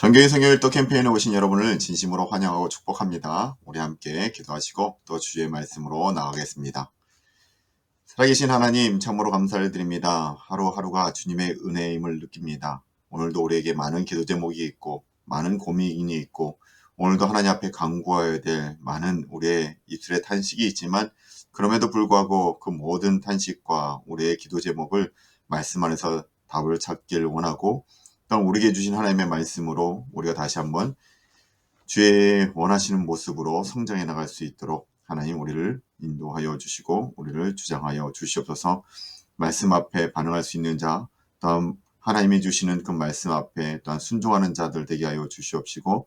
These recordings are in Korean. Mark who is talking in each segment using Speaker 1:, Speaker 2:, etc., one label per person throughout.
Speaker 1: 전교의 성경 일 도 캠페인에 오신 여러분을 진심으로 환영하고 축복합니다. 우리 함께 기도하시고 또 주의 말씀으로 나가겠습니다. 살아계신 하나님 참으로 감사를 드립니다. 하루하루가 주님의 은혜임을 느낍니다. 오늘도 우리에게 많은 기도 제목이 있고 많은 고민이 있고 오늘도 하나님 앞에 강구하여야 될 많은 우리의 입술의 탄식이 있지만 그럼에도 불구하고 그 모든 탄식과 우리의 기도 제목을 말씀 안에서 답을 찾길 원하고 또한 우리에게 주신 하나님의 말씀으로 우리가 다시 한번 주의 원하시는 모습으로 성장해 나갈 수 있도록 하나님 우리를 인도하여 주시고 우리를 주장하여 주시옵소서. 말씀 앞에 반응할 수 있는 자 또한 하나님이 주시는 그 말씀 앞에 또한 순종하는 자들 되게 하여 주시옵시고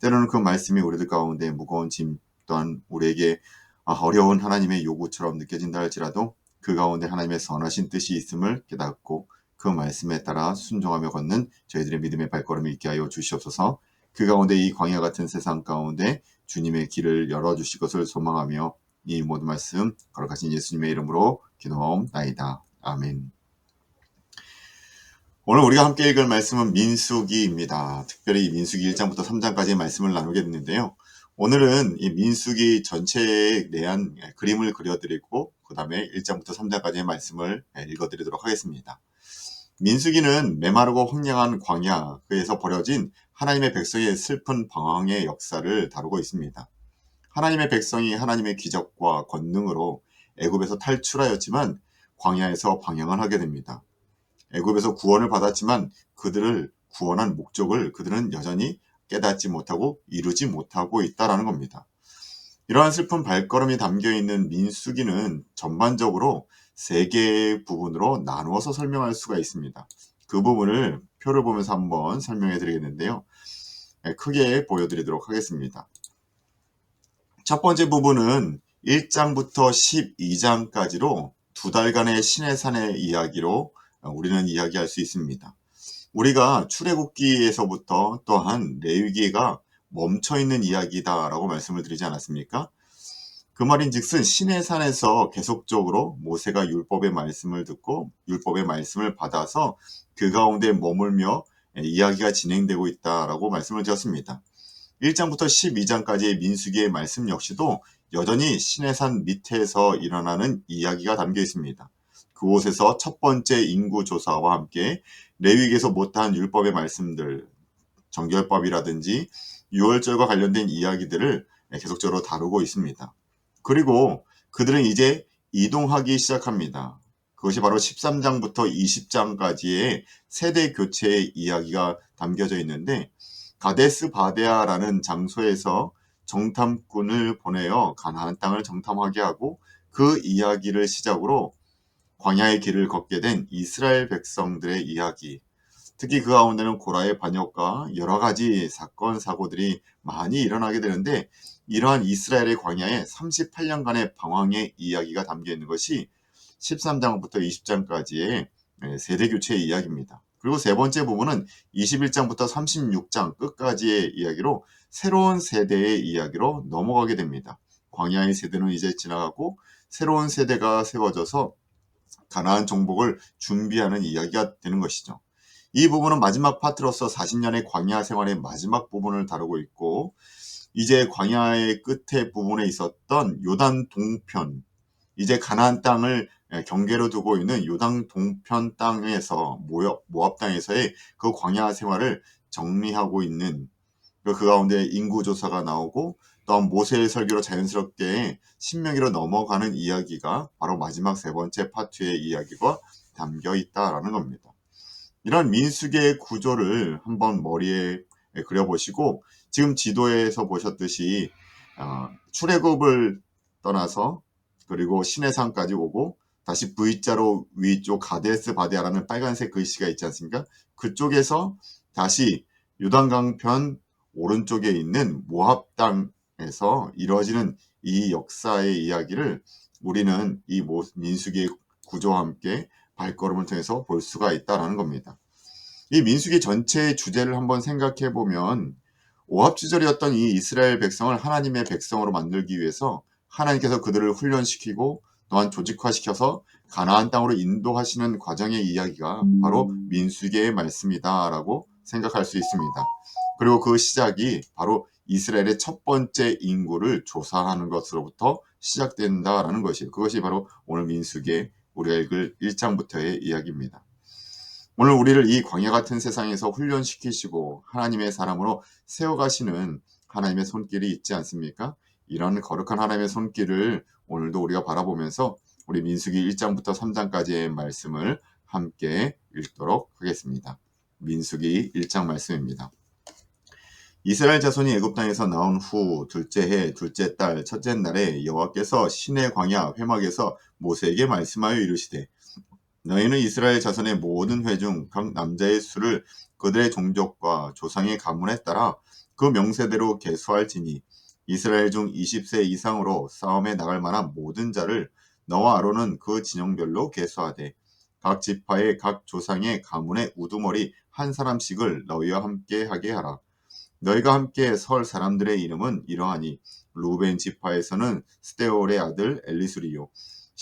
Speaker 1: 때로는 그 말씀이 우리들 가운데 무거운 짐 또한 우리에게 아, 어려운 하나님의 요구처럼 느껴진다 할지라도 그 가운데 하나님의 선하신 뜻이 있음을 깨닫고 그 말씀에 따라 순종하며 걷는 저희들의 믿음의 발걸음이 있게 하여 주시옵소서 그 가운데 이 광야 같은 세상 가운데 주님의 길을 열어주실 것을 소망하며 이 모든 말씀 거룩하신 예수님의 이름으로 기도하옵나이다. 아멘. 오늘 우리가 함께 읽을 말씀은 민수기입니다. 특별히 민수기 1장부터 3장까지의 말씀을 나누게 됐는데요. 오늘은 이 민수기 전체에 대한 그림을 그려드리고 그 다음에 1장부터 3장까지의 말씀을 읽어드리도록 하겠습니다. 민수기는 메마르고 황량한 광야, 그에서 벌어진 하나님의 백성의 슬픈 방황의 역사를 다루고 있습니다. 하나님의 백성이 하나님의 기적과 권능으로 애굽에서 탈출하였지만 광야에서 방향을 하게 됩니다. 애굽에서 구원을 받았지만 그들을 구원한 목적을 그들은 여전히 깨닫지 못하고 이루지 못하고 있다라는 겁니다. 이러한 슬픈 발걸음이 담겨 있는 민수기는 전반적으로 세 개의 부분으로 나누어서 설명할 수가 있습니다. 그 부분을 표를 보면서 한번 설명해 드리겠는데요. 네, 크게 보여드리도록 하겠습니다. 첫 번째 부분은 1장부터 12장까지로 두 달간의 신의 산의 이야기로 우리는 이야기할 수 있습니다. 우리가 출애굽기에서부터 또한 레위기가 멈춰 있는 이야기다라고 말씀을 드리지 않았습니까? 그 말인즉슨 신의 산에서 계속적으로 모세가 율법의 말씀을 듣고 율법의 말씀을 받아서 그 가운데 머물며 이야기가 진행되고 있다라고 말씀을 드렸습니다. 1장부터 12장까지의 민수기의 말씀 역시도 여전히 신의 산 밑에서 일어나는 이야기가 담겨 있습니다. 그곳에서 첫 번째 인구 조사와 함께 레위기에서 못한 율법의 말씀들, 정결법이라든지 유월절과 관련된 이야기들을 계속적으로 다루고 있습니다. 그리고 그들은 이제 이동하기 시작합니다. 그것이 바로 13장부터 20장까지의 세대 교체의 이야기가 담겨져 있는데 가데스 바데아라는 장소에서 정탐꾼을 보내어 가나안 땅을 정탐하게 하고 그 이야기를 시작으로 광야의 길을 걷게 된 이스라엘 백성들의 이야기 특히 그 가운데는 고라의 반역과 여러 가지 사건 사고들이 많이 일어나게 되는데 이러한 이스라엘의 광야에 38년간의 방황의 이야기가 담겨 있는 것이 13장부터 20장까지의 세대 교체의 이야기입니다. 그리고 세 번째 부분은 21장부터 36장 끝까지의 이야기로 새로운 세대의 이야기로 넘어가게 됩니다. 광야의 세대는 이제 지나가고 새로운 세대가 세워져서 가나안 정복을 준비하는 이야기가 되는 것이죠. 이 부분은 마지막 파트로서 40년의 광야 생활의 마지막 부분을 다루고 있고 이제 광야의 끝에 부분에 있었던 요단 동편, 이제 가나안 땅을 경계로 두고 있는 요단 동편 땅에서 모압, 모압 땅에서의 그 광야 생활을 정리하고 있는 그 가운데 인구 조사가 나오고 또한 모세의 설교로 자연스럽게 신명기로 넘어가는 이야기가 바로 마지막 세 번째 파트의 이야기가 담겨 있다라는 겁니다. 이런 민수계의 구조를 한번 머리에 그려보시고 지금 지도에서 보셨듯이 어, 출애굽을 떠나서 그리고 신해산까지 오고 다시 V자로 위쪽 가데스 바데아라는 빨간색 글씨가 있지 않습니까? 그쪽에서 다시 유단강편 오른쪽에 있는 모압 땅에서 이루어지는 이 역사의 이야기를 우리는 이 민수기의 구조와 함께 발걸음을 통해서 볼 수가 있다는 겁니다. 이 민수기 전체의 주제를 한번 생각해 보면 오합지절이었던 이 이스라엘 백성을 하나님의 백성으로 만들기 위해서 하나님께서 그들을 훈련시키고 또한 조직화시켜서 가나안 땅으로 인도하시는 과정의 이야기가 바로 민수기의 말씀이다라고 생각할 수 있습니다. 그리고 그 시작이 바로 이스라엘의 첫 번째 인구를 조사하는 것으로부터 시작된다라는 것이 그것이 바로 오늘 민수기의 우리가 읽을 1장부터의 이야기입니다. 오늘 우리를 이 광야 같은 세상에서 훈련시키시고 하나님의 사람으로 세워가시는 하나님의 손길이 있지 않습니까? 이런 거룩한 하나님의 손길을 오늘도 우리가 바라보면서 우리 민수기 1장부터 3장까지의 말씀을 함께 읽도록 하겠습니다. 민수기 1장 말씀입니다. 이스라엘 자손이 애굽 땅에서 나온 후 둘째 해 둘째 달 첫째 날에 여호와께서 신의 광야 회막에서 모세에게 말씀하여 이르시되 너희는 이스라엘 자손의 모든 회 중 각 남자의 수를 그들의 종족과 조상의 가문에 따라 그 명세대로 계수할지니 이스라엘 중 20세 이상으로 싸움에 나갈 만한 모든 자를 너와 아론은 그 진영별로 계수하되 각 지파의 각 조상의 가문의 우두머리 한 사람씩을 너희와 함께 하게 하라. 너희가 함께 설 사람들의 이름은 이러하니 루벤 지파에서는 스테올의 아들 엘리수리요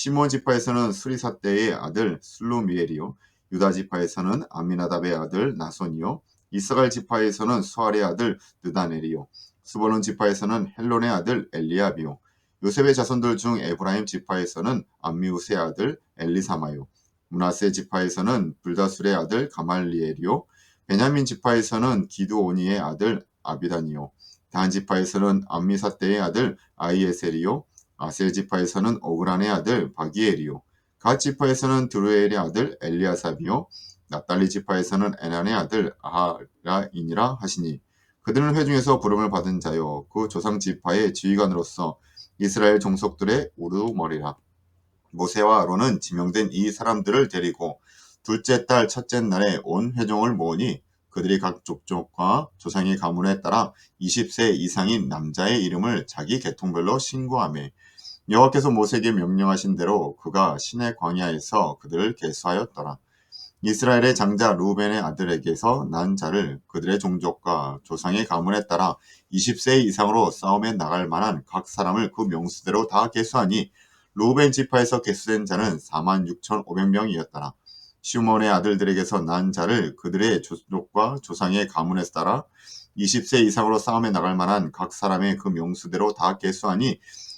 Speaker 1: 시몬 지파에서는 수리사떼의 아들 슬루미엘이요 유다 지파에서는 아미나답의 아들 나손이요 이스갈 지파에서는 수알의 아들 느다넬이요 스볼론 지파에서는 헬론의 아들 엘리압이요 요셉의 자손들 중 에브라임 지파에서는 암미우스의 아들 엘리사마요 문하세 지파에서는 불다술의 아들 가말리엘이요 베냐민 지파에서는 기드오니의 아들 아비단이요. 단 지파에서는 암미사떼의 아들 아이에셀이요. 아셀 지파에서는 오그란의 아들 바기엘이요. 갓 지파에서는 드루엘의 아들 엘리아삽이요. 납달리 지파에서는 에난의 아들 아하라이니라 하시니 그들은 회중에서 부름을 받은 자요 그 조상 지파의 지휘관으로서 이스라엘 종속들의 우르머리라 모세와 아론은 지명된 이 사람들을 데리고 둘째 달 첫째 날에 온 회종을 모으니 그들이 각 족족과 조상의 가문에 따라 20세 이상인 남자의 이름을 자기 계통별로 신고하며 여호와께서 모세에게 명령하신 대로 그가 신의 광야에서 그들을 계수하였더라. 이스라엘의 장자 루벤의 아들에게서 난 자를 그들의 종족과 조상의 가문에 따라 20세 이상으로 싸움에 나갈 만한 각 사람을 그 명수대로 다 계수하니 루벤 지파에서 계수된 자는 46,500명이었더라. 시몬의 아들들에게서 난 자를 그들의 조족과 조상의 가문에 따라 20세 이상으로 싸움에 나갈 만한 각 사람의 그 명수대로 다 계수하니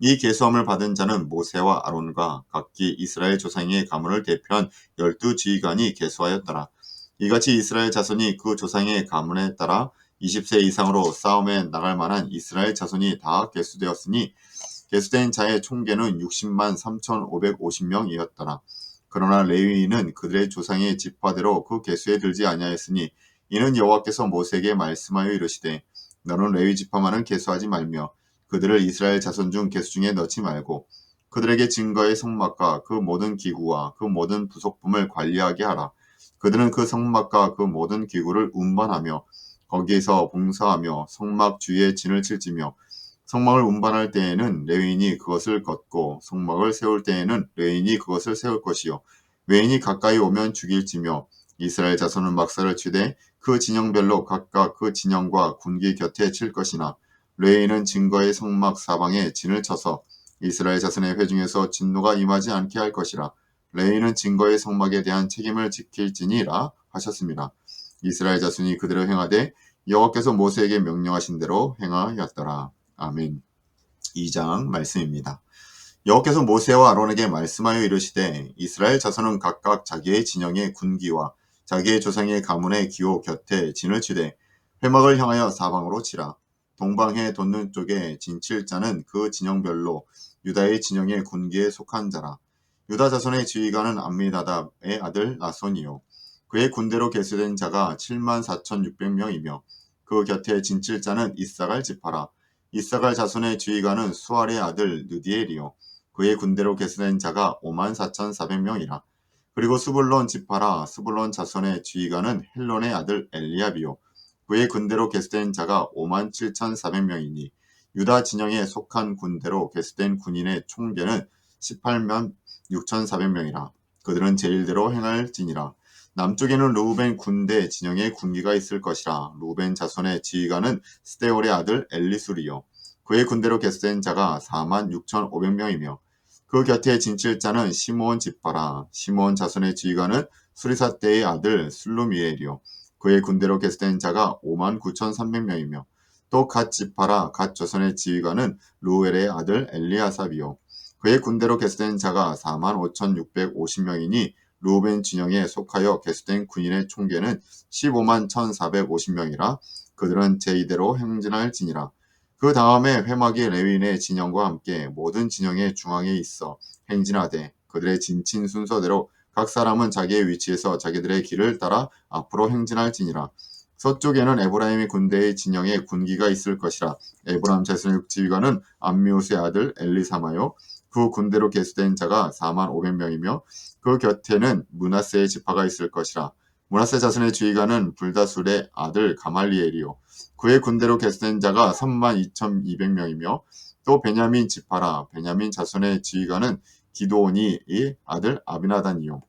Speaker 1: 이 계수함을 받은 자는 모세와 아론과 각기 이스라엘 조상의 가문을 대표한 열두 지휘관이 계수하였더라. 이같이 이스라엘 자손이 그 조상의 가문에 따라 20세 이상으로 싸움에 나갈 만한 이스라엘 자손이 다 개수되었으니 개수된 자의 총계는 60만 3,550명이었더라. 그러나 레위인은 그들의 조상의 지파대로 그 개수에 들지 아니하였으니 이는 여호와께서 모세에게 말씀하여 이르시되 너는 레위 지파만은 개수하지 말며 그들을 이스라엘 자손 중 개수 중에 넣지 말고 그들에게 증거의 성막과 그 모든 기구와 그 모든 부속품을 관리하게 하라. 그들은 그 성막과 그 모든 기구를 운반하며 거기에서 봉사하며 성막 주위에 진을 칠지며 성막을 운반할 때에는 레위인이 그것을 걷고 성막을 세울 때에는 레위인이 그것을 세울 것이요 외인이 가까이 오면 죽일지며 이스라엘 자손은 막사를 치되 그 진영별로 각각 그 진영과 군기 곁에 칠 것이나 레위인은 증거의 성막 사방에 진을 쳐서 이스라엘 자손의 회중에서 진노가 임하지 않게 할 것이라 레위인은 증거의 성막에 대한 책임을 지킬지니라 하셨습니다. 이스라엘 자손이 그대로 행하되 여호와께서 모세에게 명령하신 대로 행하였더라. 아멘. 2장 말씀입니다. 여호께서 모세와 아론에게 말씀하여 이르시되 이스라엘 자손은 각각 자기의 진영의 군기와 자기의 조상의 가문의 기호 곁에 진을 치되 회막을 향하여 사방으로 치라. 동방해 돋는 쪽에 진칠 자는 그 진영별로 유다의 진영의 군기에 속한 자라. 유다 자손의 지휘관은 암미다답의 아들 나손이요. 그의 군대로 개수된 자가 7만 4,600명이며 그 곁에 진칠 자는 이사갈 지파라. 이사갈 자손의 지휘관은 수알의 아들 느디엘이요. 그의 군대로 개수된 자가 5만 4,400명이라. 그리고 스불론 지파라 스불론 자손의 지휘관은 헬론의 아들 엘리압이요. 그의 군대로 개수된 자가 5만 7,400명이니 유다 진영에 속한 군대로 개수된 군인의 총계는 18만 6,400명이라. 그들은 제일대로 행할지니라. 남쪽에는 루벤 군대 진영의 군기가 있을 것이라. 루벤 자손의 지휘관은 스테올의 아들 엘리술이요. 그의 군대로 개수된 자가 4만 6,500명이며 그 곁에 진칠 자는 시므온 지파라. 시므온 자손의 지휘관은 수리사 때의 아들 술루미엘이요. 그의 군대로 개수된 자가 5만 9,300명이며 또 갓 지파라 갓 조선의 지휘관은 루엘의 아들 엘리아삽이요. 그의 군대로 개수된 자가 4만 5,650명이니 루벤 진영에 속하여 개수된 군인의 총계는 15만 1,450명이라 그들은 제2대로 행진할 지니라. 그 다음에 회막이 레위인의 진영과 함께 모든 진영의 중앙에 있어 행진하되 그들의 진친 순서대로 각 사람은 자기의 위치에서 자기들의 길을 따라 앞으로 행진할지니라. 서쪽에는 에브라임의 군대의 진영에 군기가 있을 것이라. 에브라임 자손의 지휘관은 암미우스의 아들 엘리사마요. 그 군대로 개수된 자가 4만 500명이며 그 곁에는 문하세의 지파가 있을 것이라. 문하세 자손의 주의관은 불다술의 아들 가말리엘이요. 그의 군대로 개수된 자가 3만 2,200명이며 또 베냐민 지파라. 베냐민 자손의 지휘관은 기도온이의 아들 아비나단이요.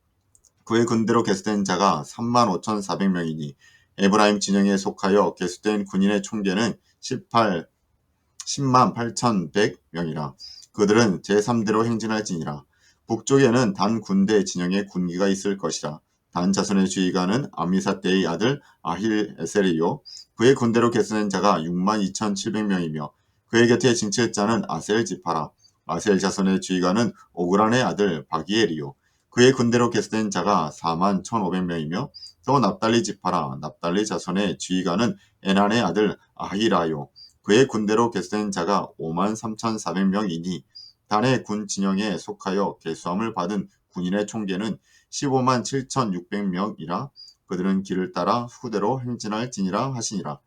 Speaker 1: 그의 군대로 개수된 자가 3만 5,400명이니 에브라임 진영에 속하여 개수된 군인의 총계는 18, 10만 8,100명이라. 그들은 제3대로 행진할지니라. 북쪽에는 단 군대 진영의 군기가 있을 것이라. 단 자손의 주의관은 아미사 때의 아들 아힐 에셀이요. 그의 군대로 개수된 자가 6만 2,700명이며 그의 곁에 진칠 자는 아셀 지파라. 아셀 자손의 주의관은 오그란의 아들 바기엘이요. 그의 군대로 개수된 자가 4만 1,500명이며 또 납달리 지파라. 납달리 자손의 주의관은 에난의 아들 아히라요. 그의 군대로 개수된 자가 5만 3,400명이니 단의 군 진영에 속하여 개수함을 받은 군인의 총계는 15만 7,600명이라 그들은 길을 따라 후대로 행진할지니라 하시니라.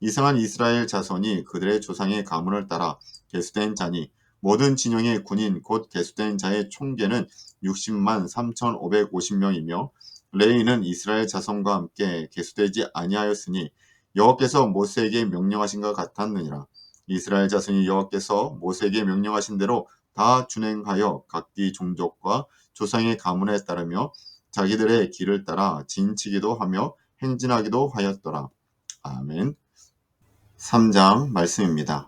Speaker 1: 이상한 이스라엘 자손이 그들의 조상의 가문을 따라 개수된 자니 모든 진영의 군인 곧 개수된 자의 총계는 60만 3,550명이며 레이는 이스라엘 자손과 함께 개수되지 아니하였으니 여호께서 모세에게 명령하신 것 같았느니라. 이스라엘 자손이 여호께서 모세에게 명령하신 대로 다 준행하여 각기 종족과 조상의 가문에 따르며 자기들의 길을 따라 진치기도 하며 행진하기도 하였더라. 아멘. 3장 말씀입니다.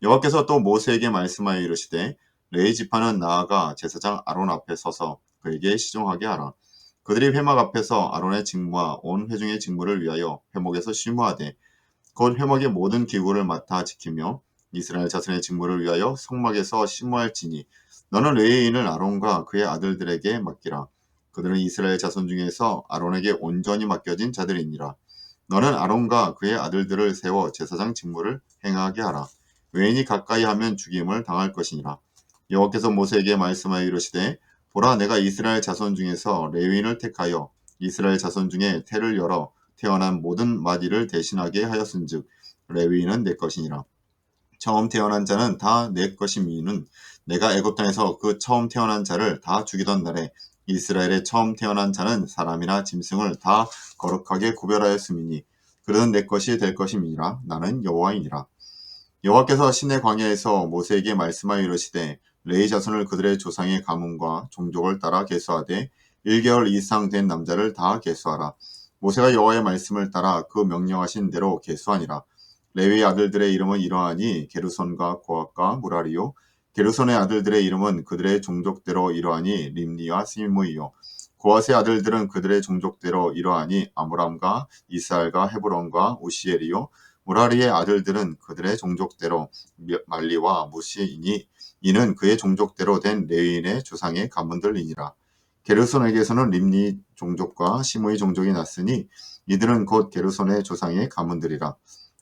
Speaker 1: 여호와께서 또 모세에게 말씀하여 이르시되 레이 지파는 나아가 제사장 아론 앞에 서서 그에게 시종하게 하라. 그들이 회막 앞에서 아론의 직무와 온 회중의 직무를 위하여 회목에서 쉬무하되 곧 회막의 모든 기구를 맡아 지키며 이스라엘 자손의 직무를 위하여 성막에서 심무할지니 너는 레이인을 아론과 그의 아들들에게 맡기라. 그들은 이스라엘 자손 중에서 아론에게 온전히 맡겨진 자들이니라. 너는 아론과 그의 아들들을 세워 제사장 직무를 행하게 하라. 외인이 가까이 하면 죽임을 당할 것이니라. 여호와께서 모세에게 말씀하여 이르시되 보라 내가 이스라엘 자손 중에서 레위인을 택하여 이스라엘 자손 중에 태를 열어 태어난 모든 마디를 대신하게 하였은즉 레위인은 내 것이니라. 처음 태어난 자는 다 내 것임이는 내가 애굽 땅에서 그 처음 태어난 자를 다 죽이던 날에 이스라엘의 처음 태어난 자는 사람이나 짐승을 다 거룩하게 구별하였음이니 그들은 내 것이 될 것임이니라 나는 여호와이니라. 여호와께서 신의 광야에서 모세에게 말씀하여 이르시되 레이 자손을 그들의 조상의 가문과 종족을 따라 계수하되 1개월 이상 된 남자를 다 계수하라. 모세가 여호와의 말씀을 따라 그 명령하신 대로 계수하니라. 레위 아들들의 이름은 이러하니 게르손과 고압과 무라리요. 게르손의 아들들의 이름은 그들의 종족대로 이러하니 림니와 스미무이요. 고앗의 아들들은 그들의 종족대로 이러하니 아므람과 이스알과 헤브론과 우시엘이요. 무라리의 아들들은 그들의 종족대로 말리와 무시이니 이는 그의 종족대로 된 레위인의 조상의 가문들이니라. 게르손에게서는 림니 종족과 시므이 종족이 났으니 이들은 곧 게르손의 조상의 가문들이라.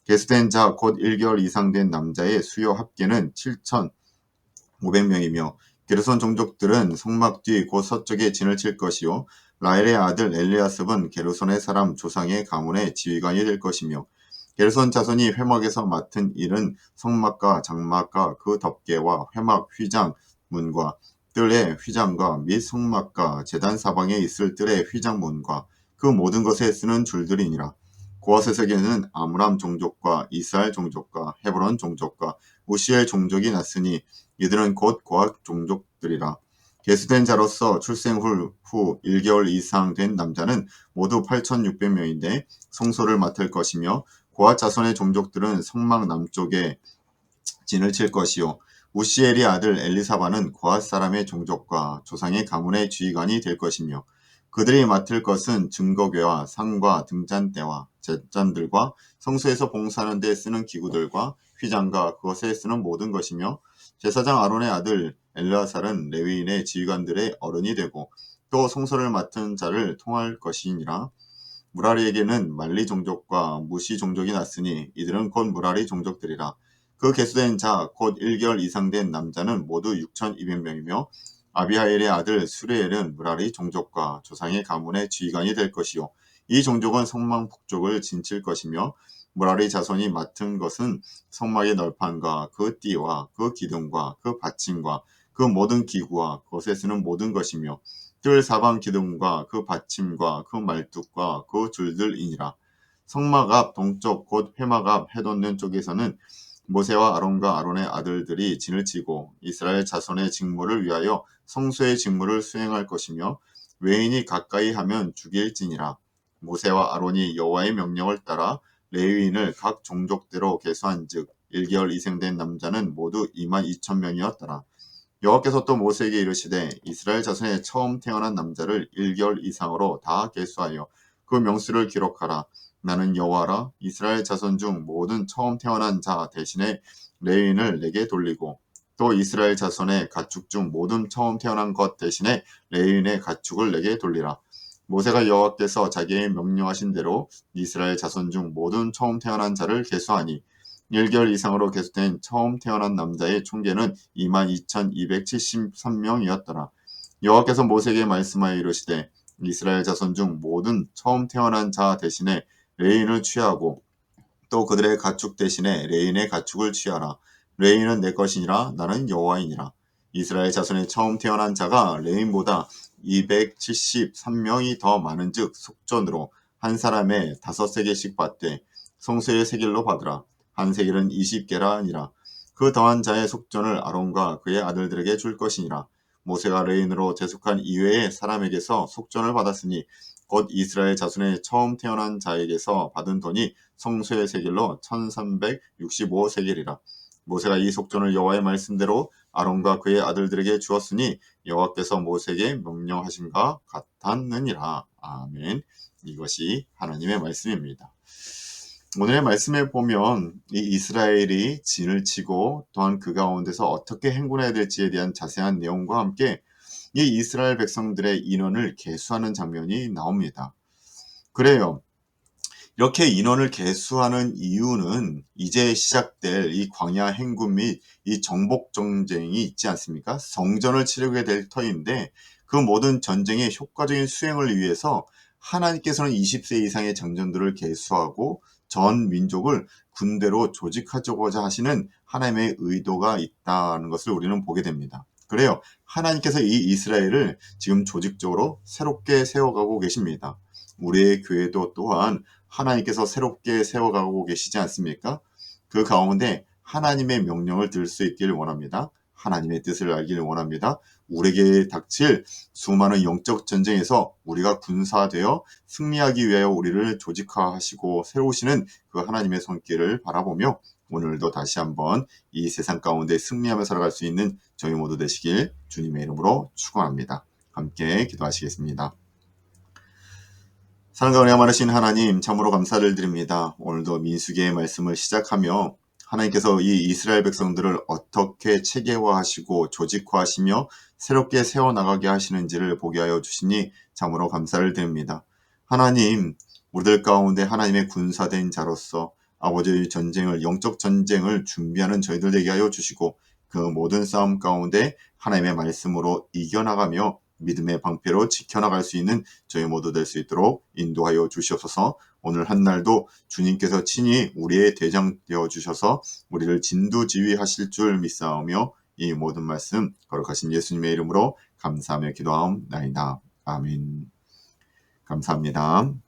Speaker 1: 계수된 자 곧 1개월 이상 된 남자의 수요 합계는 7,500명이며 게르손 종족들은 성막 뒤 곧 서쪽에 진을 칠 것이요 라엘의 아들 엘리아습은 게르손의 사람 조상의 가문의 지휘관이 될 것이며 게르손 자손이 회막에서 맡은 일은 성막과 장막과 그 덮개와 회막 휘장 문과 뜰의 휘장과 및 성막과 재단 사방에 있을 뜰의 휘장 문과 그 모든 것에 쓰는 줄들이니라. 고아세색에는 아므람 종족과 이스라엘 종족과 헤브론 종족과 우시엘 종족이 났으니 이들은 곧 고아 종족들이라. 계수된 자로서 출생 후, 후 1개월 이상 된 남자는 모두 8,600명인데 성소를 맡을 것이며 고아 자손의 종족들은 성막 남쪽에 진을 칠 것이요. 우시엘의 아들 엘리사바는 고아 사람의 종족과 조상의 가문의 지휘관이 될 것이며 그들이 맡을 것은 증거궤와 상과 등잔대와 제잔들과 성소에서 봉사하는 데 쓰는 기구들과 휘장과 그것에 쓰는 모든 것이며 제사장 아론의 아들 엘르아살은 레위인의 지휘관들의 어른이 되고 또 성소를 맡은 자를 통할 것이니라. 무라리에게는 말리 종족과 무시 종족이 났으니 이들은 곧 무라리 종족들이라. 그 개수된 자 곧 1개월 이상 된 남자는 모두 6,200명이며 아비하엘의 아들 수레엘은 무라리 종족과 조상의 가문의 지휘관이 될 것이요. 이 종족은 성막 북쪽을 진칠 것이며 무라리 자손이 맡은 것은 성막의 널판과 그 띠와 그 기둥과 그 받침과 그 모든 기구와 그것에 쓰는 모든 것이며 뜰 사방 기둥과 그 받침과 그 말뚝과 그 줄들이니라. 성막 앞 동쪽 곧 회막 앞 해돋는 쪽에서는 모세와 아론과 아론의 아들들이 진을 치고 이스라엘 자손의 직무를 위하여 성소의 직무를 수행할 것이며 외인이 가까이 하면 죽일지니라. 모세와 아론이 여호와의 명령을 따라 레위인을 각 종족대로 계수한즉 1개월 이생된 남자는 모두 2만 2천 명이었더라. 여호와께서 또 모세에게 이르시되 이스라엘 자손의 처음 태어난 남자를 1개월 이상으로 다 계수하여 그 명수를 기록하라. 나는 여호와라 이스라엘 자손 중 모든 처음 태어난 자 대신에 레인을 내게 돌리고 또 이스라엘 자손의 가축 중 모든 처음 태어난 것 대신에 레인의 가축을 내게 돌리라. 모세가 여호와께서 자기의 명령하신 대로 이스라엘 자손 중 모든 처음 태어난 자를 계수하니 1개월 이상으로 계수된 처음 태어난 남자의 총계는 22,273명이었더라. 여호와께서 모세에게 말씀하여 이르시되 이스라엘 자손 중 모든 처음 태어난 자 대신에 레인을 취하고 또 그들의 가축 대신에 레인의 가축을 취하라. 레인은 내 것이니라 나는 여호와이니라. 이스라엘 자손의 처음 태어난 자가 레인보다 273명이 더 많은즉 속전으로 한 사람의 다섯 세계씩 받되 성소의 세겔로 받으라. 한 세겔은 20개라 아니라 그 더한 자의 속전을 아론과 그의 아들들에게 줄 것이니라. 모세가 레인으로 제속한 이외의 사람에게서 속전을 받았으니 곧 이스라엘 자손의 처음 태어난 자에게서 받은 돈이 성소의 세겔로 1365 세겔이라. 모세가 이 속전을 여호와의 말씀대로 아론과 그의 아들들에게 주었으니 여호와께서 모세에게 명령하심과 같았느니라. 아멘. 이것이 하나님의 말씀입니다. 오늘의 말씀에 보면 이 이스라엘이 진을 치고 또한 그 가운데서 어떻게 행군해야 될지에 대한 자세한 내용과 함께 이 이스라엘 백성들의 인원을 계수하는 장면이 나옵니다. 그래요. 이렇게 인원을 개수하는 이유는 이제 시작될 이 광야 행군 및 이 정복 전쟁이 있지 않습니까? 성전을 치르게 될 터인데 그 모든 전쟁의 효과적인 수행을 위해서 하나님께서는 20세 이상의 장전들을 개수하고 전 민족을 군대로 조직하고자 하시는 하나님의 의도가 있다는 것을 우리는 보게 됩니다. 그래요. 하나님께서 이 이스라엘을 지금 조직적으로 새롭게 세워가고 계십니다. 우리의 교회도 또한 하나님께서 새롭게 세워가고 계시지 않습니까? 그 가운데 하나님의 명령을 들을 수 있기를 원합니다. 하나님의 뜻을 알기를 원합니다. 우리에게 닥칠 수많은 영적 전쟁에서 우리가 군사되어 승리하기 위하여 우리를 조직화하시고 세우시는 그 하나님의 손길을 바라보며 오늘도 다시 한번 이 세상 가운데 승리하며 살아갈 수 있는 저희 모두 되시길 주님의 이름으로 축원합니다. 함께 기도하시겠습니다. 사랑과 은혜가 많으신 하나님 참으로 감사를 드립니다. 오늘도 민수기의 말씀을 시작하며 하나님께서 이 이스라엘 백성들을 어떻게 체계화하시고 조직화하시며 새롭게 세워나가게 하시는지를 보게 하여 주시니 참으로 감사를 드립니다. 하나님, 우리들 가운데 하나님의 군사된 자로서 아버지의 전쟁을, 영적 전쟁을 준비하는 저희들 되게 하여 주시고 그 모든 싸움 가운데 하나님의 말씀으로 이겨나가며 믿음의 방패로 지켜나갈 수 있는 저희 모두 될 수 있도록 인도하여 주시옵소서 오늘 한 날도 주님께서 친히 우리의 대장 되어 주셔서 우리를 진두지휘하실 줄 믿사오며 이 모든 말씀 거룩하신 예수님의 이름으로 감사하며 기도하옵나이다. 아멘. 감사합니다.